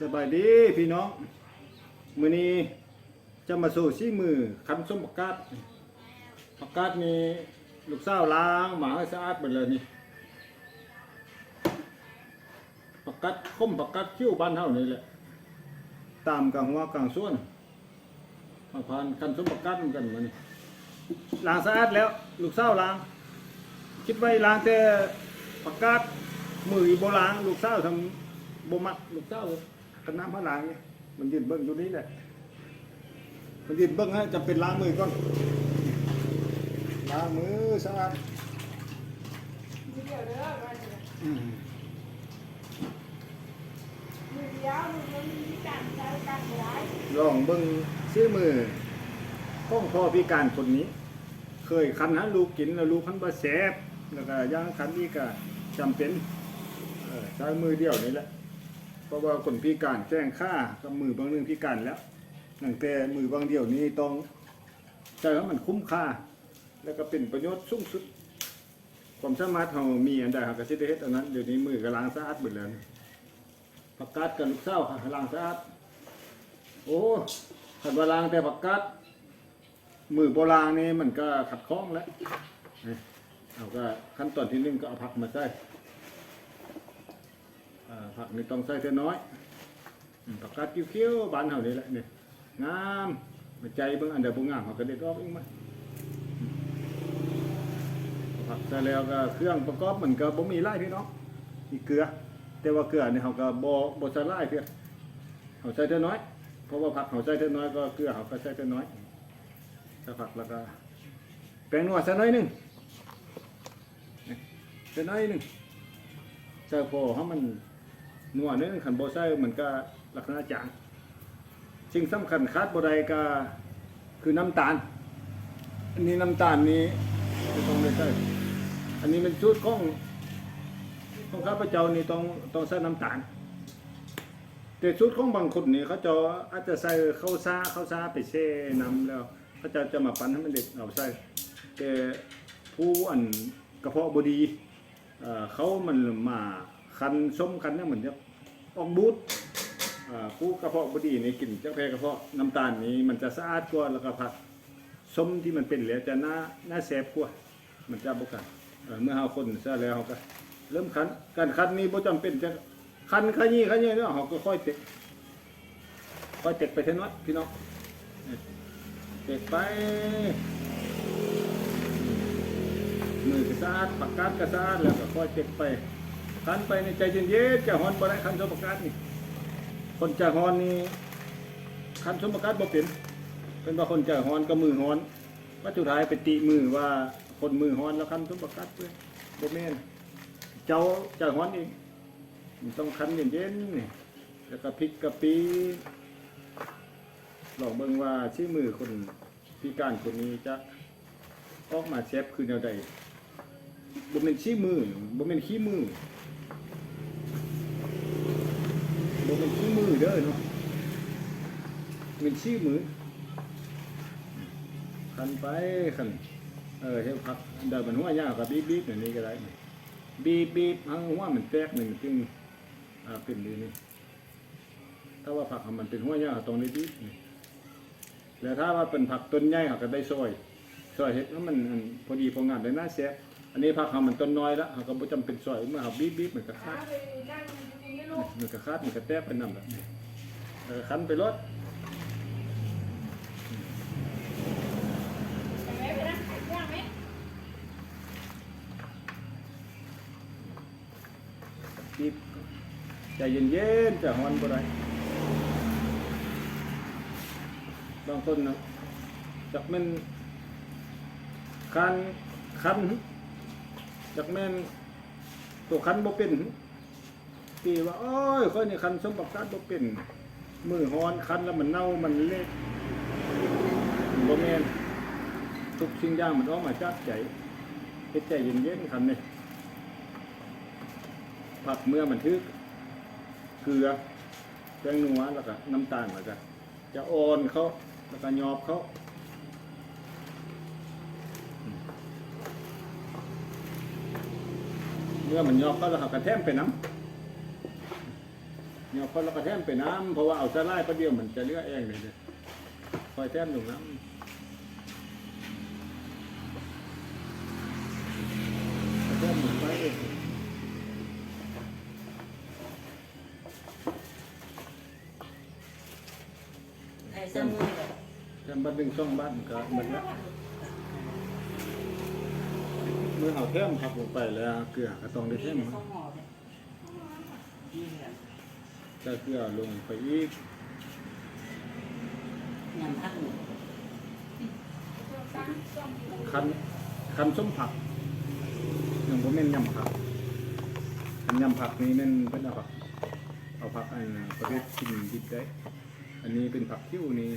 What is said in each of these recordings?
สบายดีพี่น้องมื้อนี้จะมาสู่ซี่มือคันส้มประกาศประกาศนี่ลูกสาวล้างหมาให้สะอาดหมดเลยนี่ประกาศคมประกาศคิ้วบ้านเฮานี่แหละตามกลางหัวกลางส่วนมาผ่านคันส้มประกาศเหมือนกันมื้อนี้ล้างสะอาดแล้ว ลูกสาวล้าง คิดไว้ล้างแต่ประกาศมือโบลางลูกสาวทำบ่มักลูกสาว กันน้ำพระล้างเนี่ยมันยืนเบิ่งอยู่นี่แหละมันยืนเบิ่งให้จำเป็นล้างมือก่อนล้างมือสะอาดมือเดียวเด้อว่าสิอืมมือเดียวมือมันมีการใช้การหลายลองเบิ่งซื้อมือของพ่อพิการคนนี้ เคยคันให้ลูกกินแล้วลูกคันบ่แสบแล้วก็ย่างคันนี้ก็จำเป็นเออใช้มือเดียวนี่แหละ เพราะว่าคนพิการแจ้งค่ากับมือบางหนึงพิการแล้วตั้งแต่มือบางเดียวนี้ต้องใช้ให้มันคุ้มค่า แล้วก็เป็นประโยชน์สูงสุดความสามารถเรามีอันใดเราก็สิได้เฮ็ดอันนั้นเดี๋ยวนี้มือก็ล้างสะอาดหมดแล้วนี่ผักกาดกับลูกสาค่ะล้างสะอาดโอ้ขัดว่าล้างแต่ผักกาดมือโบราณนี่มันก็ขัดข้องแล้วเอาก็ขั้นตอนที่หนึ่งก็เอาผักมาใส่ ผักนี่ต้องใส่เท่าน้อยผักกาดเขียวๆบานเท่านี้แหละนี่งามมาใจเบิ่งอันเดียวบ่งามเขาก็เด็ดออกเองมาผักใส่แล้วก็เครื่องประกอบมันก็บ่มีหลายพี่น้องมีเกลือ แต่ว่าเกลือนี่เขาก็บ่บ่ใส่หลายเพียงเขาใส่เท่าน้อย เพราะว่าผักเขาใส่เท่าน้อยก็เกลือเขาก็ใส่เท่าน้อยถ้าผักแล้วก็แป้งนัวใส่น้อยหนึงใส่น้อยหนึงใส่พอให้มัน นัวนิดนึงขันบ่ใส่มันก็ลักษณะจางสิ่งสำคัญขาดบได้ก็คือน้ำตาล อันนี้น้ำตาลนี้ต้องได้ใส่อันนี้เป็นสูตรของของข้าพเจ้านี่ต้องต้องใส่น้ำตาล แต่ชุดของบางคนนี่เขาจะอาจจะใส่ข้าวซาข้าวซาไปแช่น้ำแล้วเขาจะจะมาปั้นให้มันเด็ดเอาใส่แต่ผู้อันกระเพาะบดีเอ่อเขามันมา คันส้มคันเนี่ยเหมือนจะออกบูดผู้กระเพาะบดีนี่กินจากแพกระเพาะน้ำตาลนี้มันจะสะอาดกว่าแล้วก็ผักส้มที่มันเป็นเหลวจะหน่าหน่าแซ่บกว่ามันจะบ่กันเอ่อเมื่อเฮาคนซะแล้วเฮาก็เริ่มคันการคันนี้บ่จำเป็นจะคันขยี้ขยี้เนี่ยเขาก็ค่อยเตะค่อยเตะไปเท่านั้นพี่น้องเตะไปมือกระซาดปากกาดกระซาดแล้วก็ค่อยเตะไป คันไปในใจเย็นๆจะฮอนบ่ได้คันสมปากกาดนี่คนจะฮอนนี่คันสมปากกาดบ่เป็นเป็นว่าคนจะฮอนก็มือฮอนว่าสุท้ายไปติมือว่าคนมือฮอนแล้วคันสมปากกาดเพื่อบ่แม่นเจ้าจะฮอนเองต้องคันเย็นๆนี่แล้วก็พริกกะปิลองเบิ่งว่าชื่อมือคนพิการคนนี้จะออกมาแซ่บคือแนวใดบ่เป็นชี้มือบ่เป็นขี้มือ บ่เป็นขี้มือเด้อเนาะเป็นชี้มือคันไปคันเออเฮ็ดผักเดินมันหัวยาวกับบีบๆอย่างนี้ก็ได้บีบๆทั้งหัวมันแตกหนึ่งจึงอ่าเป็นดีนี่ถ้าว่าผักมันเป็นหัวใหญ่ตรงนี้ดีนี่แล้วถ้าว่าเป็นผักต้นใหญ่เขาก็ได้ซอยซอยเห็ดแล้วมันพอดีพองามได้น่าเสียอันนี้ผักเขามันต้นน้อยแล้วเขาก็บ่จำเป็นซอยเมื่อเขาบีบบีบมันก็หาขาด มันก็ขาดมันก็แตกไปนำแบบนี้ขันไปรถไปไหมไปนั่งขายย่างไหมบีบใจเย็นๆจะฮอนบ่ได้บางคนนะจักแม่นคันคันจากแม่นตัวคันบ่เป็น ตีว่าโอ้ยค่อยนี่คันสมบัติการบ่เป็นมือฮอนคันแล้วมันเน่ามันเละบ่แม่นทุกสิ่งอย่างมันออกมาจากใจเฮ็ดใจเย็นๆคันนี่ผักเมื่อมันทึกเกลือแป้งนัวแล้วก็น้ำตาลแล้วก็จะอ่อนเขาแล้วก็ยอบเขาเมื่อมันยอกก็เราหักกระแทมไปน้ำ เนี่ยคนเราก็แทมไปน้ำเพราะว่าเอาสลายประเดียวมันจะเลือเองเลยเนี่ยคอยแทมลงน้ำแทมหมุนไปเองไอ้สมุนเลยแทมบ้านหนึ่งช่องบ้านก็เหมือนละเมื่อเอาแทมขับลงไปแล้วเกลือก็ต้องได้แทมข้าวหม้อเนี่ยนี่แหละถ้าเกลือลงไปอีกยำผักหมูคันคันส้มผักยังบ่แม่นยำผักคันยำผักนี่แม่นเพิ่นเอาผักเอาผักอันน่ะประเภทกินดิบได้ อันนี้เป็นผักคิ้วนี่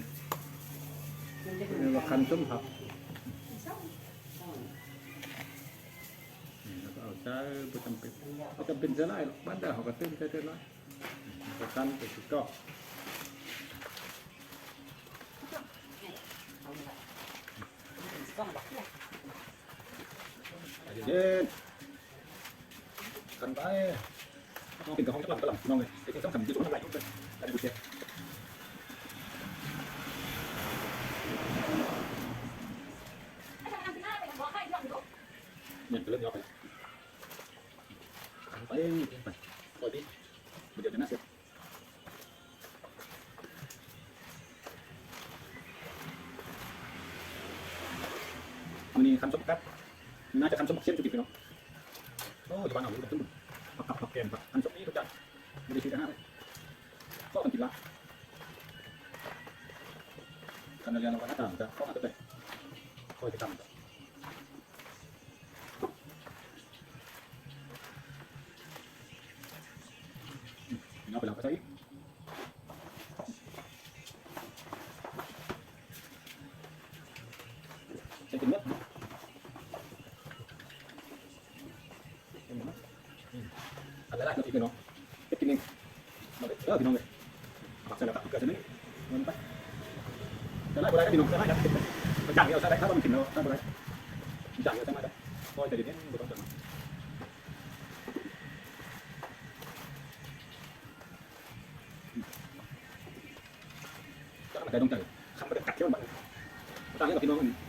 มันจะเรียกว่าคันส้มผักส้มนี่แล้วก็เอาใช้บ่จำเป็นบ่จำเป็นจะได้หรอกบ้านใดเขาก็เติมใช้เท่าน้อยก็คันไปสิก็เอาละส้มบักเนี่ยเย็นคันไปต้องเป็นกับห้องกะหล่ำกะหล่ำน้องเอ้ยไอ้ที่ต้องทำที่สุดทำไรทุกคนได้บุ มันนี่คันส้มแป๊บน่าจะคันส้มเส้นจุดติดไปเนาะโอ้ยบ้านเอาอยู่แบบขึ้นผักกับผักแกงผักคันส้มนี้ทุกอย่างไม่ได้คิดกันห้าเลยก็กันกินละคันเรียนเราก็น่าต่างจะเข้ามาตัวไปคอยจะทำเอาไปแล้วก็ใช้ ใช้กินเนื้ออะไรได้ก็กินนาะเก็บกินเองเราเลยเออพี่น้องเลยปักใส่แล้วก็เกิดจะนี่เงินไปจะไล่บ่ได้ก็พี่น้องจะไล่ครับไปจ่ายเอาใส่ได้ถ้ามันกินเราถ้าบ่ได้จ่ายเอาใส่มาได้คอยแต่เดี๋ยวนี้บ่ต้องจ่ายก็ไม่ได้ต้องใจขับมากัดเที่ยวมันตอนนี้กับพี่น้องเขางมาตัดเครื่องถ้ามันคัดไปตรงเลี้ยวขาดไปเลยจะได้มีเสียงตัดเครื่องนี่ก็ต้องกัดเที่ยองเขาส้มต้องกัดเที่ยวไม่ต้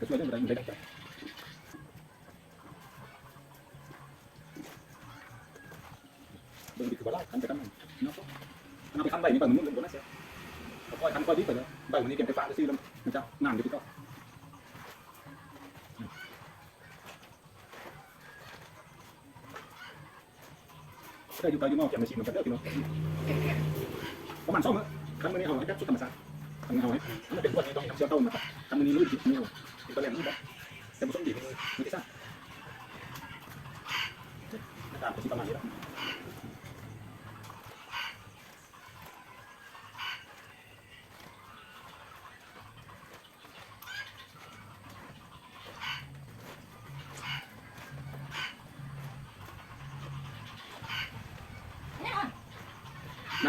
ก็ช่วยเรื่องอะไรไม่ต้องใจเบิ่งดีคือว่าไล่คันไปคันมันเนาะเอาไปคัน ใบนี่ไปมันนุ่มเลยบนนั้นเสียค่อยคันค่อยดีไปเลยใบมันนี่เก็บไปฟ้าซื้อแล้วมันจะงานดีพี่ก็ได้อยู่ไปอยู่นอกจากมาชิมกันเด้อพี่น้องประมาณสองมื้อคันมื้อนี้เอาให้แค่ชุดธรรมชาติคันเอาให้มันเป็นพวกนี้ต้องทำเชื้อเต้านะครับคันมื้อนี้รู้ดิบนี่เป็นตัวแรงนี่บ่แต่ผสมดีมันมันจะซ่าหน้าตาเป็นประมาณนี้แหละ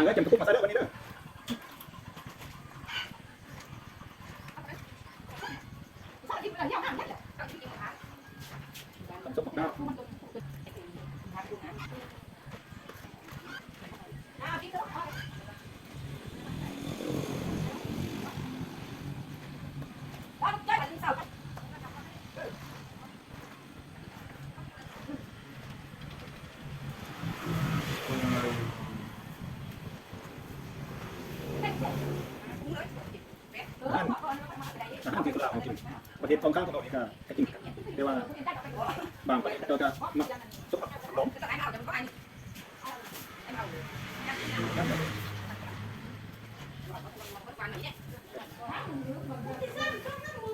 างก็จะมาคุกมาซะเด้อวันนี้เด้อทำส้มผักดาวอาหาราหารที่ตลาดของกินประเทศตรงข้ามของเรานี่ก็ก็กินแต่ว่าบางประเทศเราจะมักส้มผักหอม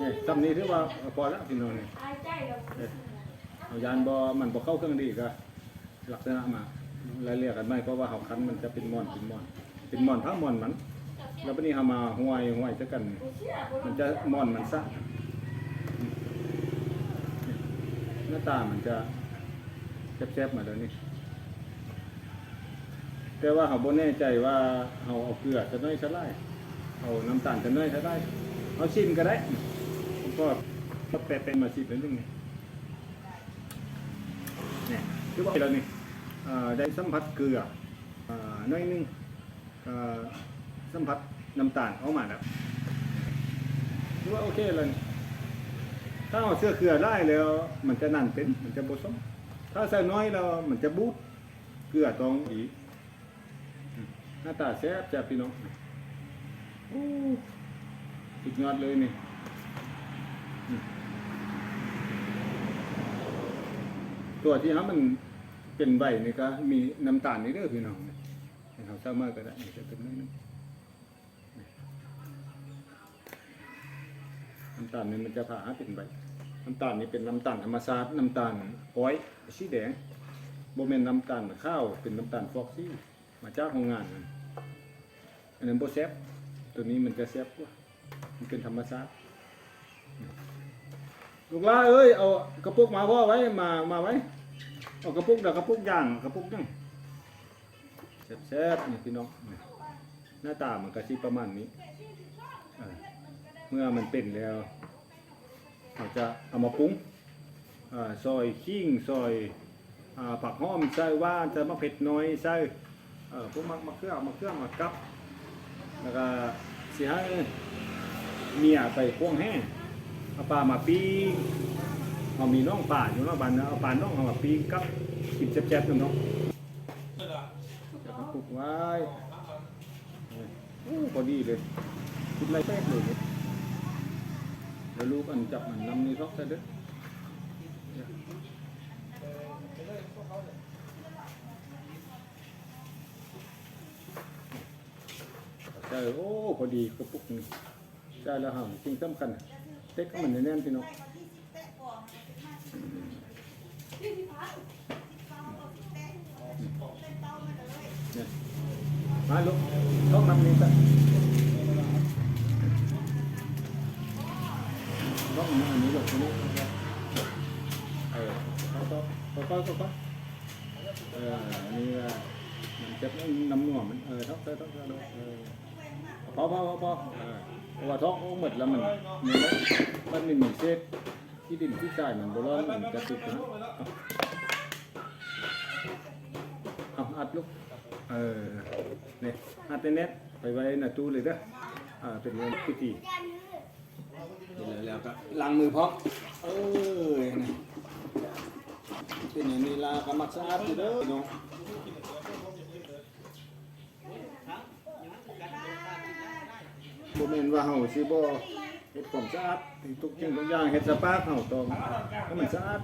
นี่ตำนี้ถือว่าพอแล้วพี่น้องนี่เอายานบ่มันบ่เข้าเครื่องดีก็ลักษณะมารายเรียกกันไหมเพราะว่าเฮาคันมันจะเป็นมอนเป็นมอน เป็นมอนทั้งมอนมัน แล้ววันนี้เฮามาห้วยห้วยซะกัน มันจะมอนมันซะหน้าตามันจะแซ่บๆมาแล้วนี่แต่ว่าเขาบ่แน่ใจว่าเขาเอาเกลือจะน้อยจะได้เอาน้ำตาลจะน้อยจะได้เอาชิมก็ได้ผมก็ก็แปะเป็นมาชิมนิดนึงนี่เนี่ยคือว่าเรานี่ได้สัมผัสเกลืออน้อยนึงอ สัมผัสน้ำตาลออกมาแล้วคือว่าโอเคเลยถ้าเอาเสื้อเกลือได้แล้ว มันจะนั่นเป็นมันจะผสม ถ้าใส่น้อยแล้วมันจะบูดเกลือตองอีกหน้าตาแซ่บแซ่บพี่น้องโอ้สุดยอดเลยนี่ตัวที่ฮะมันเป็นใบนี่ก็มีน้ำตาลนี่เด้อพี่น้องนี่ให้เขาสามารถก็ได้จะเป็นน้อย น้ำตาลนี่มันจะผ่าเป็นใบน้ำตาลนี่เป็นน้ำตาลธรรมชาติน้ำตาลอ้อยสีแดงโบเมนน้ำตาลข้าวเป็นน้ำตาลฟอกซี่มาจากโรงงานอันนั้นโบแซบตัวนี้มันจะแซบกว่ามันเป็นธรรมชาติลูกหลาเอ้ยเอากระปุกมาพ่อไว้มามาไว้เอากระปุกเดี๋ยวกระปุกย่างกระปุกย่างแซ่บๆนี่พี่น้องหน้าตามันก็สิประมาณนี้ เมื่อมันเป็นแล้วเราจะเอามาปรุงอซอยขิงซอยอผักหอมใส่ว่านใส่มะเผ็ดน้อยใส่เอ่อพวกมะมะเขือมะเขือมะกับแล้วก็เสิให้เมียไปพวงแห้งเอาปลามาปิ้งเอามีน้องป่าอยู่นาะบ้านเนะเอาปลาน้องเอามาปิ้งกับกินแซ่บๆเนาะจะมาปลูกไว้โอ้พอดีเลยคิดไรแป๊กเลย เนี่ยแล้วลูกอันจับมันนำนี่ซอกซะเด้อใช่โอ้พอดีกระปุกนี่ใช่แล้วฮะจริงสำคัญเต็กมันแน่นพี่น้องเนี่ยมาลูกต้องนำนี่ซะ ต้องอันนี้หลบตรงนี้เออเขาก็เขาก็เขาก็เอออันนี้ว่ามันจะน้ำหน่วมันเออท้องเธอท้องเธอเออพอพอพอพอเออเพราะว่าท้องหมดแล้วมันมันมันมีเศษที่ดินที่ทรายมันโบราณมันจะติดนะเอาอัดลูกเออเนี่ยอัดในเน็ตไปไว้ในตู้เลยเด้ออ่าเป็นเรื่องพิธี เสร็จแล้วแล้วก็ล้างมือพร้อมเอ้ยนี่เป็นอย่างนี้ลาก็มักสะอาดอยู่เด้อน้องบ่แม่นว่าเฮาสิบ่เฮ็ดความสะอาดทุกสิ่งทุกอย่างเฮ็ดสปาเฮาต้องให้มันสะอาด